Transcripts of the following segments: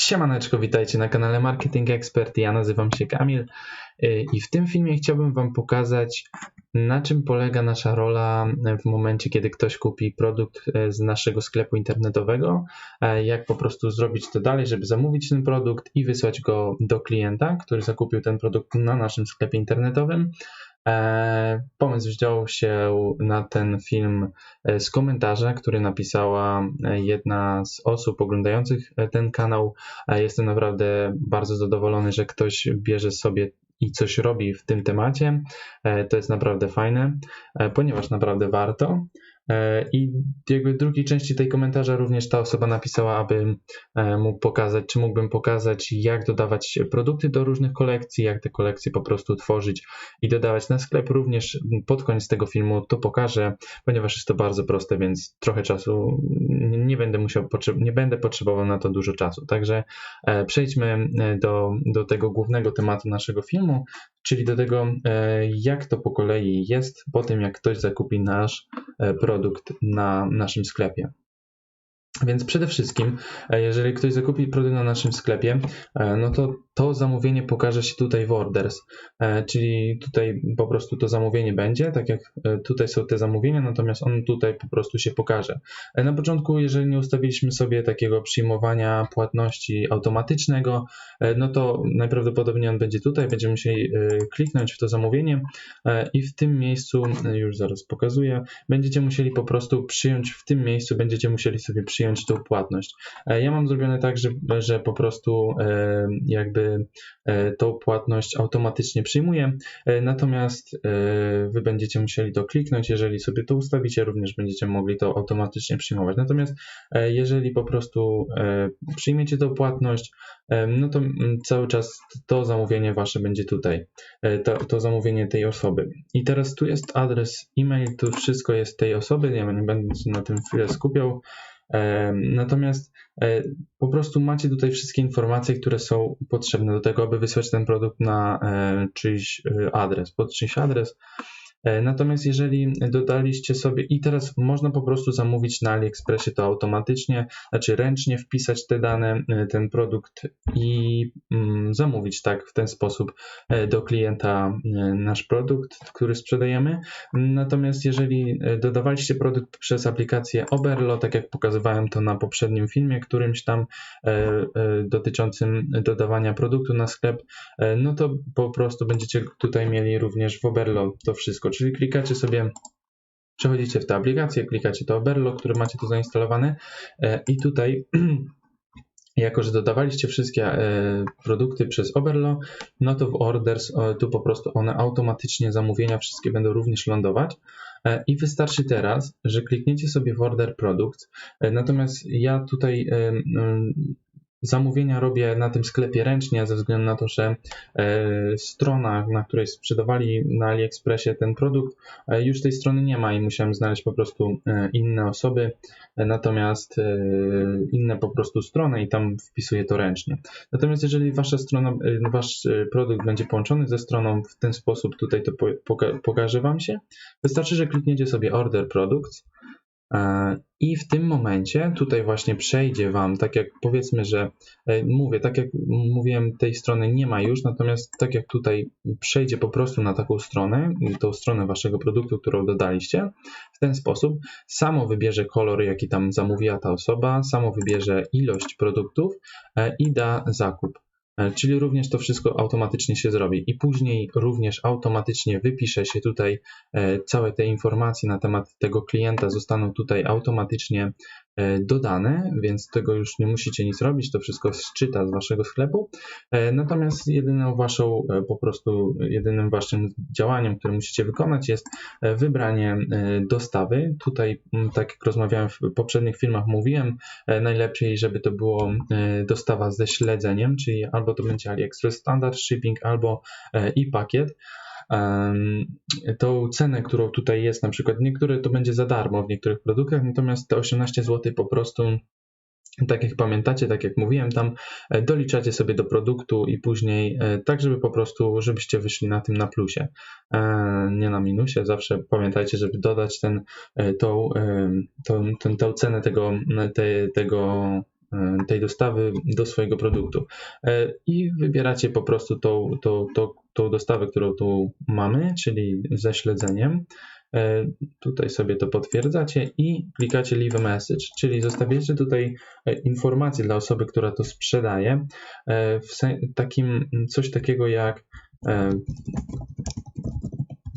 Siemaneczko, witajcie na kanale Marketing Expert. Ja nazywam się Kamil y, i w tym filmie chciałbym Wam pokazać, na czym polega nasza rola w momencie, kiedy ktoś kupi produkt y, z naszego sklepu internetowego, y, jak po prostu zrobić to dalej, żeby zamówić ten produkt i wysłać go do klienta, który zakupił ten produkt na naszym sklepie internetowym. E, pomysł wziął się na ten film e, z komentarza, który napisała e, jedna z osób oglądających ten kanał. Jestem naprawdę bardzo zadowolony, że ktoś bierze sobie i coś robi w tym temacie. To jest naprawdę fajne, ponieważ naprawdę warto. E, I jakby w drugiej części tej komentarza również ta osoba napisała, aby e, mógł pokazać, czy mógłbym pokazać, jak dodawać produkty do różnych kolekcji, jak te kolekcje po prostu tworzyć i dodawać na sklep. Również pod koniec tego filmu to pokażę, ponieważ jest to bardzo proste, więc trochę czasu nie będę musiał, nie będę potrzebował na to dużo czasu. Także e, przejdźmy do, do tego głównego tematu naszego filmu, czyli do tego, jak to po kolei jest po tym, jak ktoś zakupi nasz produkt produkt na naszym sklepie. Więc przede wszystkim, e, jeżeli ktoś zakupi produkt na naszym sklepie, e, no to to zamówienie pokaże się tutaj w orders, e, czyli tutaj po prostu to zamówienie będzie, tak jak tutaj są te zamówienia, natomiast on tutaj po prostu się pokaże. Na początku, jeżeli nie ustawiliśmy sobie takiego przyjmowania płatności automatycznego, no to najprawdopodobniej on będzie tutaj, będziemy musieli kliknąć w to zamówienie i w tym miejscu, już zaraz pokazuję, będziecie musieli po prostu przyjąć w tym miejscu, będziecie musieli sobie przyjąć tą płatność. E, ja mam zrobione tak, że, że po prostu e, jakby e, tą płatność automatycznie przyjmuję, natomiast wy będziecie musieli to kliknąć, jeżeli sobie to ustawicie, również będziecie mogli to automatycznie przyjmować. Natomiast jeżeli po prostu przyjmiecie tą płatność, no to cały czas to zamówienie wasze będzie tutaj, to, to zamówienie tej osoby. I teraz tu jest adres e-mail, tu wszystko jest tej osoby, ja nie będę się na tym chwilę skupiał. Natomiast e, po prostu macie tutaj wszystkie informacje, które są potrzebne do tego, aby wysłać ten produkt na e, czyjś e, adres, pod czyjś adres. E, natomiast jeżeli dodaliście sobie i teraz można po prostu zamówić na AliExpressie to automatycznie, znaczy ręcznie wpisać te dane, e, ten produkt i mm, zamówić tak w ten sposób e, do klienta nasz produkt, który sprzedajemy. Natomiast jeżeli dodawaliście produkt przez aplikację Oberlo, tak jak pokazywałem to na poprzednim filmie, którymś tam dotyczącym dodawania produktu na sklep, no to po prostu będziecie tutaj mieli również w Oberlo to wszystko wszystko, czyli klikacie sobie Przechodzicie w tę aplikację, klikacie to Oberlo, które macie tu zainstalowane e, i tutaj jako, że dodawaliście wszystkie e, produkty przez Oberlo, no to w orders tu po prostu one automatycznie zamówienia wszystkie będą również lądować. E, i wystarczy teraz, że klikniecie sobie w order produkt, natomiast ja tutaj zamówienia robię na tym sklepie ręcznie, ze względu na to, że e, strona, na której sprzedawali na AliExpressie ten produkt, e, już tej strony nie ma i musiałem znaleźć po prostu e, inne osoby, natomiast inne po prostu strony i tam wpisuję to ręcznie. Natomiast jeżeli wasza strona, wasz produkt będzie połączony ze stroną w ten sposób, tutaj to pokaże wam się, wystarczy, że klikniecie sobie Order Products, E, I w tym momencie tutaj właśnie przejdzie Wam, tak jak powiedzmy, że e, mówię, tak jak mówiłem, tej strony nie ma już, natomiast tak jak tutaj przejdzie po prostu na taką stronę, tą stronę Waszego produktu, którą dodaliście, w ten sposób samo wybierze kolor, jaki tam zamówiła ta osoba, samo wybierze ilość produktów e, i da zakup. E, czyli również to wszystko automatycznie się zrobi. I później również automatycznie wypisze się tutaj e, całe te informacje na temat tego klienta. Zostaną tutaj automatycznie dodane, więc tego już nie musicie nic robić, to wszystko szczyta z waszego sklepu. E, natomiast jedyną waszą, e, po prostu jedynym waszym działaniem, które musicie wykonać jest wybranie dostawy. Tutaj, tak jak rozmawiałem w poprzednich filmach, mówiłem, najlepiej, żeby to było dostawa ze śledzeniem, czyli albo to będzie AliExpress Standard Shipping, albo e-pakiet tą cenę, którą tutaj jest, na przykład niektóre to będzie za darmo w niektórych produktach, natomiast te 18 zł po prostu tak jak pamiętacie, tak jak mówiłem, tam e, doliczacie sobie do produktu i później e, tak, żeby po prostu, żebyście wyszli na tym na plusie, e, nie na minusie. Zawsze pamiętajcie, żeby dodać ten, tą, tą, tą, tą cenę tego, te, tego tej dostawy do swojego produktu. E, I wybieracie po prostu tą, tą, tą, tą dostawę, którą tu mamy, czyli ze śledzeniem. E, Tutaj sobie to potwierdzacie i klikacie leave a message, czyli zostawiacie tutaj e, informację dla osoby, która to sprzedaje, e, w takim, coś takiego jak e,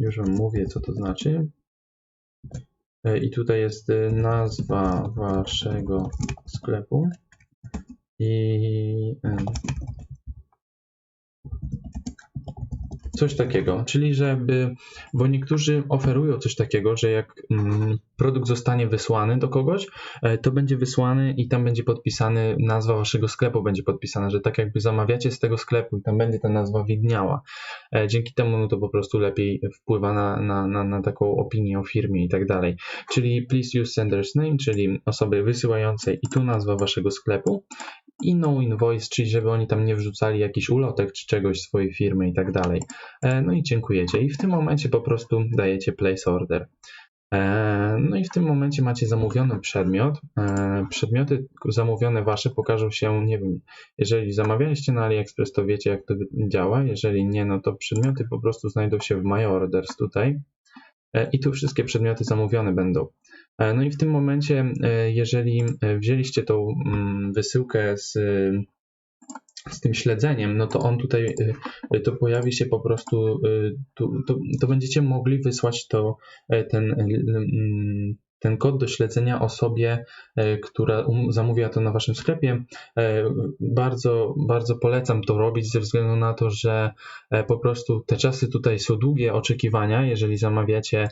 już wam mówię, co to znaczy. E, I tutaj jest e, nazwa waszego sklepu i e, coś takiego, czyli żeby, bo niektórzy oferują coś takiego, że jak mm, produkt zostanie wysłany do kogoś, to będzie wysłany i tam będzie podpisany, nazwa waszego sklepu będzie podpisana, że tak jakby zamawiacie z tego sklepu i tam będzie ta nazwa widniała. E, Dzięki temu no to po prostu lepiej wpływa na, na, na, na taką opinię o firmie i tak dalej. Czyli please use sender's name, czyli osoby wysyłającej i tu nazwa waszego sklepu i no invoice, czyli żeby oni tam nie wrzucali jakiś ulotek czy czegoś swojej firmy i tak dalej. E, No i dziękujecie. I w tym momencie po prostu dajecie place order. E, No i w tym momencie macie zamówiony przedmiot. E, Przedmioty zamówione wasze pokażą się, nie wiem, jeżeli zamawialiście na AliExpress, to wiecie jak to działa. Jeżeli nie, no to przedmioty po prostu znajdą się w My Orders tutaj. E, I tu wszystkie przedmioty zamówione będą. No i w tym momencie, jeżeli wzięliście tą mm, wysyłkę z, z tym śledzeniem, no to on tutaj, e, to pojawi się po prostu, tu, to, to będziecie mogli wysłać to, e, ten, ten kod do śledzenia osobie, e, która um- zamówiła to na waszym sklepie. E, Bardzo, bardzo polecam to robić ze względu na to, że po prostu te czasy tutaj są długie oczekiwania, jeżeli zamawiacie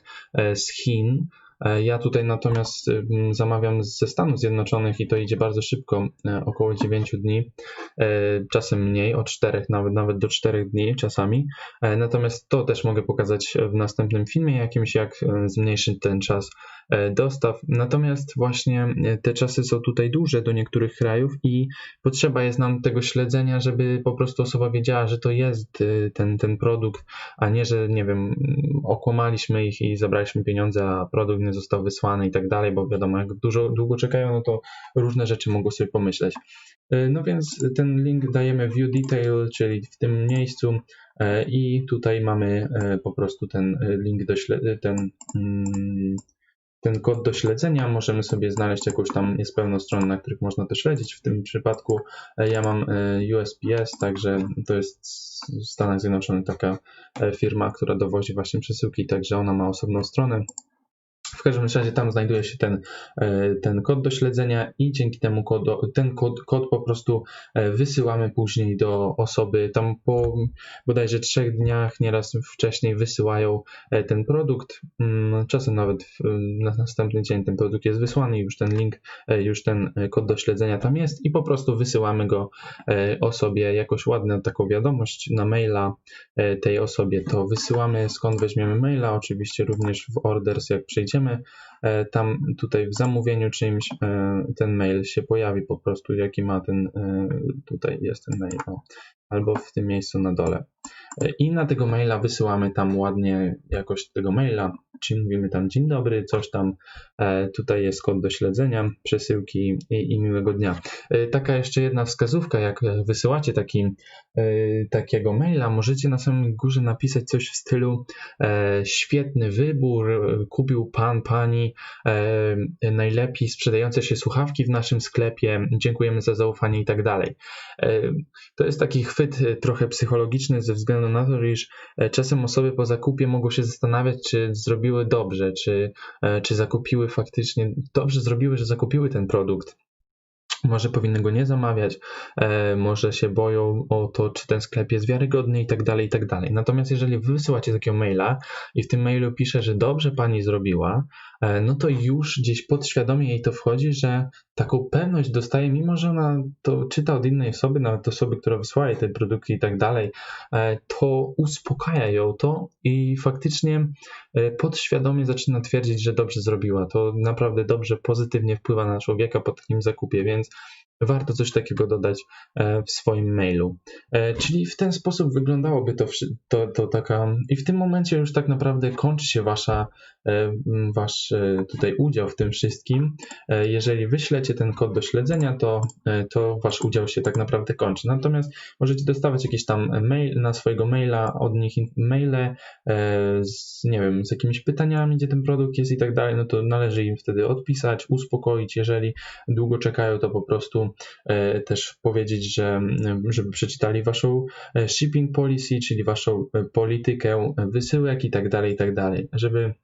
z Chin. E, Ja tutaj natomiast ym, zamawiam ze Stanów Zjednoczonych i to idzie bardzo szybko, e, około 9 dni, e, czasem mniej, od 4, nawet, nawet do 4 dni czasami. Natomiast to też mogę pokazać w następnym filmie jakimś, jak zmniejszyć ten czas dostaw. Natomiast właśnie te czasy są tutaj duże do niektórych krajów i potrzeba jest nam tego śledzenia, żeby po prostu osoba wiedziała, że to jest e, ten, ten produkt, a nie, że nie wiem, okłamaliśmy ich i zabraliśmy pieniądze, a produkt nie został wysłany i tak dalej, bo wiadomo, jak dużo, długo czekają, no to różne rzeczy mogą sobie pomyśleć. E, No więc ten link dajemy view detail, czyli w tym miejscu e, i tutaj mamy e, po prostu ten e, link do ten, mm, ten kod do śledzenia. Możemy sobie znaleźć jakąś tam, jest pełno stron, na których można to śledzić. W tym przypadku ja mam USPS, także to jest w Stanach Zjednoczonych taka firma, która dowozi właśnie przesyłki, także ona ma osobną stronę. W każdym razie tam znajduje się ten, e, ten kod do śledzenia i dzięki temu kodo, ten kod, kod po prostu e, wysyłamy później do osoby. Tam po bodajże trzech dniach, nieraz wcześniej wysyłają e, ten produkt. Mm, Czasem nawet na następny dzień ten produkt jest wysłany, już ten link, już ten kod do śledzenia tam jest i po prostu wysyłamy go osobie jakoś ładną taką wiadomość na maila tej osobie. To wysyłamy skąd weźmiemy maila, oczywiście również w orders jak przejdziemy e, tam tutaj w zamówieniu czymś e, ten mail się pojawi po prostu, jaki ma ten, e, tutaj jest ten mail, o, albo w tym miejscu na dole. I na tego maila wysyłamy tam ładnie jakoś tego maila, czyli mówimy tam dzień dobry, coś tam, e, tutaj jest kod do śledzenia, przesyłki i, i miłego dnia. E, Taka jeszcze jedna wskazówka, jak wysyłacie taki, e, takiego maila, możecie na samym górze napisać coś w stylu świetny wybór, kupił pan, pani najlepiej sprzedające się słuchawki w naszym sklepie, dziękujemy za zaufanie i tak dalej. To jest taki chwyt trochę psychologiczny ze względu na to, iż e, czasem osoby po zakupie mogą się zastanawiać, czy zrobiły dobrze, czy, e, czy zakupiły faktycznie, dobrze zrobiły, że zakupiły ten produkt. Może powinny go nie zamawiać, e, może się boją o to, czy ten sklep jest wiarygodny i tak dalej, i tak dalej. Natomiast jeżeli wy wysyłacie takiego maila i w tym mailu pisze, że dobrze pani zrobiła, e, no to już gdzieś podświadomie jej to wchodzi, że taką pewność dostaje, mimo że ona to czyta od innej osoby, nawet osoby, która wysłała jej te produkty i tak dalej, e, to uspokaja ją to i faktycznie podświadomie zaczyna twierdzić, że dobrze zrobiła. To naprawdę dobrze, pozytywnie wpływa na człowieka po takim zakupie, więc things. Warto coś takiego dodać e, w swoim mailu. E, czyli w ten sposób wyglądałoby to, to, to taka, i w tym momencie już tak naprawdę kończy się wasza, e, wasz tutaj udział w tym wszystkim. Jeżeli wyślecie ten kod do śledzenia, to, to wasz udział się tak naprawdę kończy. Natomiast możecie dostawać jakieś tam mail na swojego maila, od nich maile z, nie wiem, z jakimiś pytaniami, gdzie ten produkt jest i tak dalej, no to należy im wtedy odpisać, uspokoić. Jeżeli długo czekają, to po prostu E, też powiedzieć, że żeby przeczytali waszą e, shipping policy, czyli waszą e, politykę wysyłek i tak dalej, i tak dalej, żeby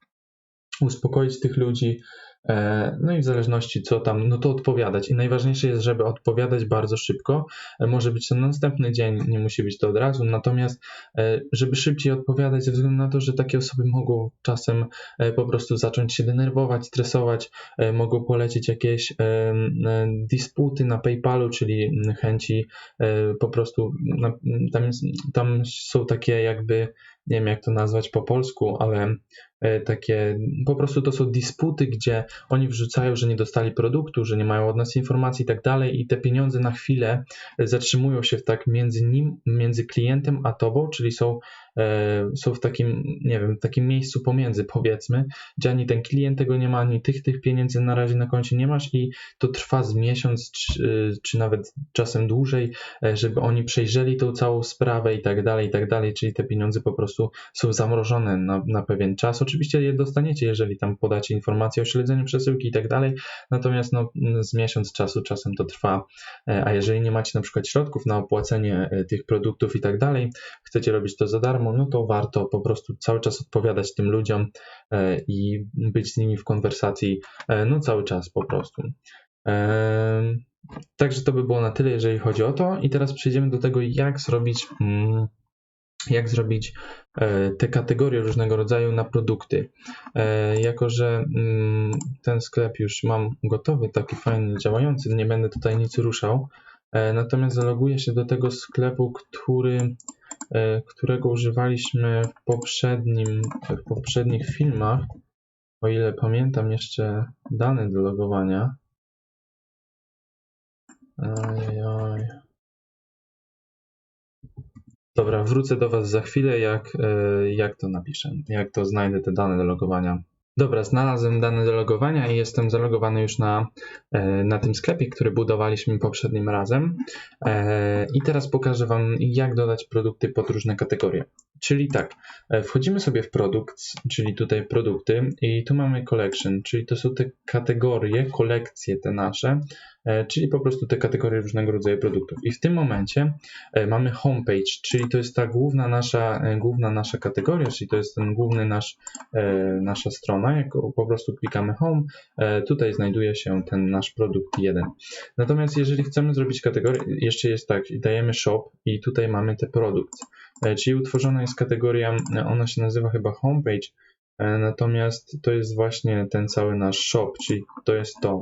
uspokoić tych ludzi, E, no i w zależności co tam, no to odpowiadać. I najważniejsze jest, żeby odpowiadać bardzo szybko. E, może być to następny dzień, nie musi być to od razu, natomiast e, żeby szybciej odpowiadać ze względu na to, że takie osoby mogą czasem po prostu zacząć się denerwować, stresować, mogą polecieć jakieś dysputy na PayPalu, czyli chęci po prostu, tam, tam są takie jakby nie wiem jak to nazwać po polsku, ale e, takie, po prostu to są dysputy, gdzie oni wrzucają, że nie dostali produktu, że nie mają od nas informacji i tak dalej i te pieniądze na chwilę zatrzymują się tak między nim, między klientem a tobą, czyli są E, są w takim, nie wiem, takim miejscu pomiędzy powiedzmy, gdzie ani ten klient tego nie ma, ani tych, tych pieniędzy na razie na koncie nie masz i to trwa z miesiąc, czy, czy nawet czasem dłużej, e, żeby oni przejrzeli tą całą sprawę i tak dalej, i tak dalej, czyli te pieniądze po prostu są zamrożone na, na pewien czas. Oczywiście je dostaniecie, jeżeli tam podacie informacje o śledzeniu przesyłki i tak dalej, natomiast no, z miesiąc czasu czasem to trwa, e, a jeżeli nie macie na przykład środków na opłacenie tych produktów i tak dalej, chcecie robić to za darmo, no to warto po prostu cały czas odpowiadać tym ludziom e, i być z nimi w konwersacji e, no cały czas po prostu. E, także to by było na tyle, jeżeli chodzi o to. I teraz przejdziemy do tego, jak zrobić, mm, jak zrobić te kategorie różnego rodzaju na produkty. Jako, że mm, ten sklep już mam gotowy, taki fajny, działający, nie będę tutaj nic ruszał. Natomiast zaloguję się do tego sklepu, który E, którego używaliśmy w poprzednim, w poprzednich filmach, o ile pamiętam jeszcze dane do logowania. Dobra, wrócę do Was za chwilę, jak, e, jak to napiszę, jak to znajdę te dane do logowania. Dobra, znalazłem dane do logowania i jestem zalogowany już na, e, na tym sklepie, który budowaliśmy poprzednim razem. E, I teraz pokażę Wam, jak dodać produkty pod różne kategorie. Czyli tak, wchodzimy sobie w produkt, czyli tutaj produkty i tu mamy collection, czyli to są te kategorie, kolekcje te nasze, czyli po prostu te kategorie różnego rodzaju produktów. I w tym momencie e, mamy homepage, czyli to jest ta główna nasza, e, główna nasza kategoria, czyli to jest ten główny nasz, nasza strona, jak po prostu klikamy home, tutaj znajduje się ten nasz produkt jeden. Natomiast jeżeli chcemy zrobić kategorię, jeszcze jest tak, dajemy shop i tutaj mamy te produkt, czyli utworzona jest kategoria, ona się nazywa chyba homepage, natomiast to jest właśnie ten cały nasz shop, czyli to jest to.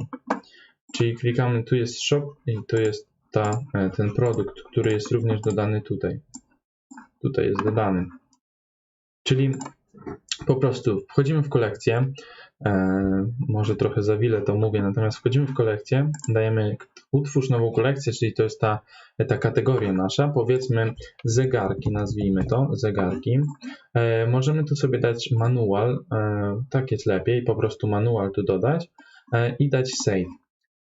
Czyli klikamy, tu jest shop i tu jest ta, e, ten produkt, który jest również dodany tutaj. Tutaj jest dodany. Czyli po prostu wchodzimy w kolekcję, e, może trochę za wiele to mówię, natomiast wchodzimy w kolekcję, dajemy utwórz nową kolekcję, czyli to jest ta, ta kategoria nasza, powiedzmy zegarki, nazwijmy to, zegarki. E, możemy tu sobie dać manual, e, tak jest lepiej, po prostu manual tu dodać e, i dać save.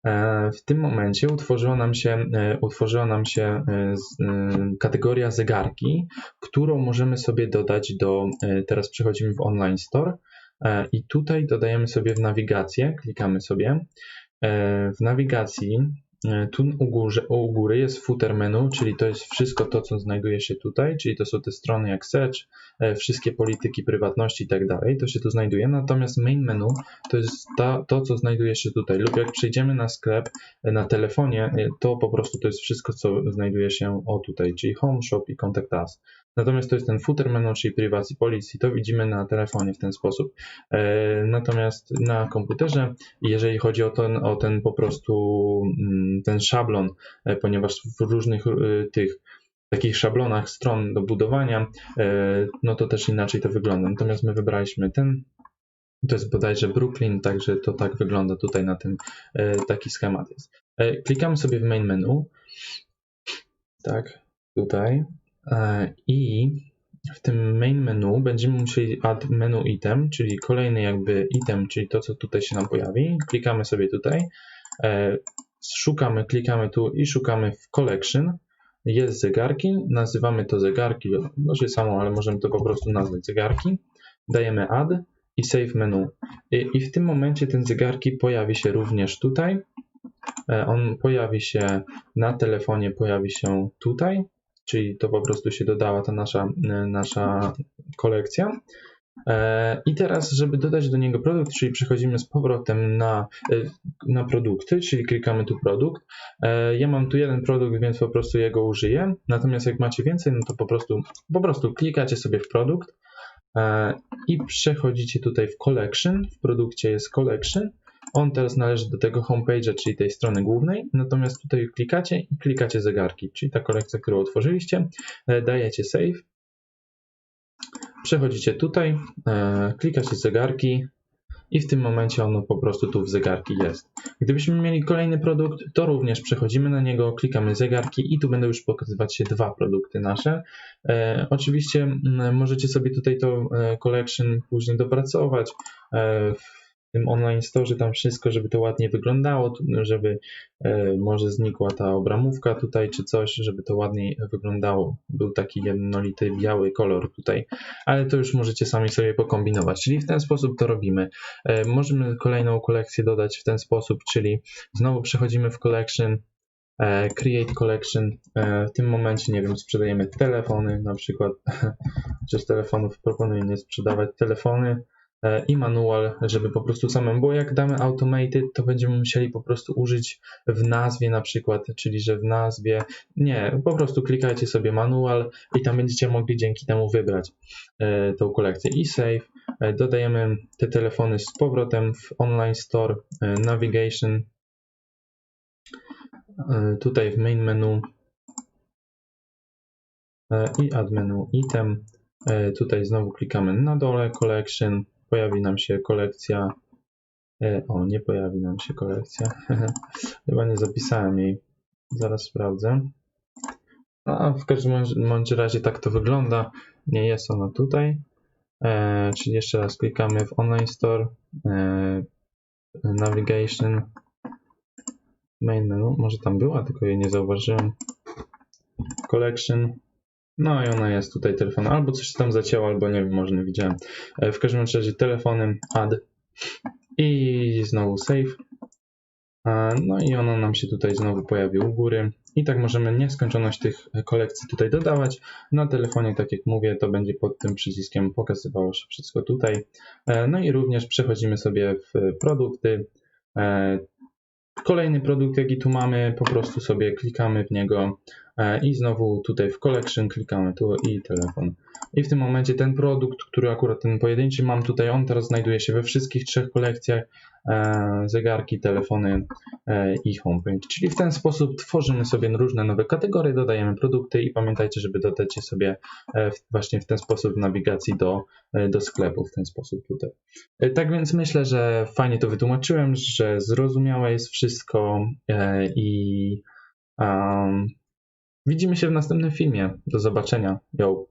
E, w tym momencie utworzyła nam się, e, utworzyła nam się e, kategoria zegarki, którą możemy sobie dodać do, teraz przechodzimy w Online Store i tutaj dodajemy sobie w nawigację, klikamy sobie. W nawigacji tu u, górze, u góry jest footer menu, czyli to jest wszystko to, co znajduje się tutaj, czyli to są te strony jak search, e, wszystkie polityki prywatności i tak dalej, to się tu znajduje. Natomiast main menu to jest ta, to, co znajduje się tutaj. Lub jak przejdziemy na sklep e, na telefonie, to po prostu to jest wszystko, co znajduje się o tutaj, czyli home, shop i contact us. Natomiast to jest ten footer menu, czyli privacy policy, to widzimy na telefonie w ten sposób. E, natomiast na komputerze, jeżeli chodzi o ten, o ten po prostu mm, ten szablon, e, ponieważ w różnych e, tych takich szablonach stron do budowania, no to też inaczej to wygląda. Natomiast my wybraliśmy ten, to jest bodajże Brooklyn, także to tak wygląda tutaj na tym, taki schemat jest. Klikamy sobie w main menu. Tak, tutaj. I w tym main menu będziemy musieli add menu item, czyli kolejny jakby item, czyli to, co tutaj się nam pojawi. Klikamy sobie tutaj, szukamy, klikamy tu i szukamy w collection. Jest zegarki, nazywamy to zegarki, może samo, ale możemy to po prostu nazwać zegarki. Dajemy add i save menu. I, I, w tym momencie ten zegarki pojawi się również tutaj. E, on pojawi się na telefonie, pojawi się tutaj, czyli to po prostu się dodała ta nasza, e, nasza kolekcja. E, I teraz, żeby dodać do niego produkt, czyli przechodzimy z powrotem na, na produkty, czyli klikamy tu produkt. Ja mam tu jeden produkt, więc po prostu jego użyję. Natomiast jak macie więcej, no to po prostu, po prostu klikacie sobie w produkt i przechodzicie tutaj w collection. W produkcie jest collection. On teraz należy do tego homepage'a, czyli tej strony głównej, natomiast tutaj klikacie i klikacie zegarki, czyli ta kolekcja, którą otworzyliście, e, dajecie save, przechodzicie tutaj, e, klikacie zegarki, i w tym momencie ono po prostu tu w zegarki jest. Gdybyśmy mieli kolejny produkt, to również przechodzimy na niego, klikamy zegarki i tu będą już pokazywać się dwa produkty nasze. E, oczywiście możecie sobie tutaj to e, collection później dopracować. E, online store tam wszystko, żeby to ładnie wyglądało, żeby e, może znikła ta obramówka tutaj czy coś, żeby to ładniej wyglądało. Był taki jednolity biały kolor tutaj, ale to już możecie sami sobie pokombinować. Czyli w ten sposób to robimy. E, możemy kolejną kolekcję dodać w ten sposób, czyli znowu przechodzimy w collection, e, create collection. W tym momencie, nie wiem, sprzedajemy telefony, na przykład, chociaż telefonów proponuję nie sprzedawać telefony. E, i manual, żeby po prostu samemu, bo jak damy automated, to będziemy musieli po prostu użyć w nazwie na przykład, czyli że w nazwie, nie, po prostu klikajcie sobie manual i tam będziecie mogli dzięki temu wybrać e, tą kolekcję i save. E, dodajemy te telefony z powrotem w online store, navigation, tutaj w main menu i add menu item. Tutaj znowu klikamy na dole collection, pojawi nam się kolekcja. E, o, nie pojawi nam się kolekcja. Chyba nie zapisałem jej. Zaraz sprawdzę. No, a w każdym bądź razie tak to wygląda. Nie jest ona tutaj. E, czyli jeszcze raz klikamy w Online Store, e, Navigation, Main menu. Może tam była, tylko jej nie zauważyłem. Collection. No i ona jest tutaj telefon. Albo coś tam zacięło, albo nie wiem, może nie widziałem. E, w każdym razie telefonem add i znowu save. E, no i ona nam się tutaj znowu pojawi u góry. I tak możemy nieskończoność tych kolekcji tutaj dodawać. Na telefonie, tak jak mówię, to będzie pod tym przyciskiem pokazywało się wszystko tutaj. E, no i również przechodzimy sobie w produkty. Kolejny produkt, jaki tu mamy, po prostu sobie klikamy w niego i znowu tutaj w collection klikamy tu i telefon. I w tym momencie ten produkt, który akurat ten pojedynczy mam tutaj, on teraz znajduje się we wszystkich trzech kolekcjach e, zegarki, telefony e, i homepage. Czyli w ten sposób tworzymy sobie różne nowe kategorie, dodajemy produkty i pamiętajcie, żeby dodać je sobie właśnie w ten sposób nawigacji do, do sklepu, w ten sposób tutaj. Tak więc myślę, że fajnie to wytłumaczyłem, że zrozumiałe jest wszystko i Widzimy się w następnym filmie. Do zobaczenia. Yo.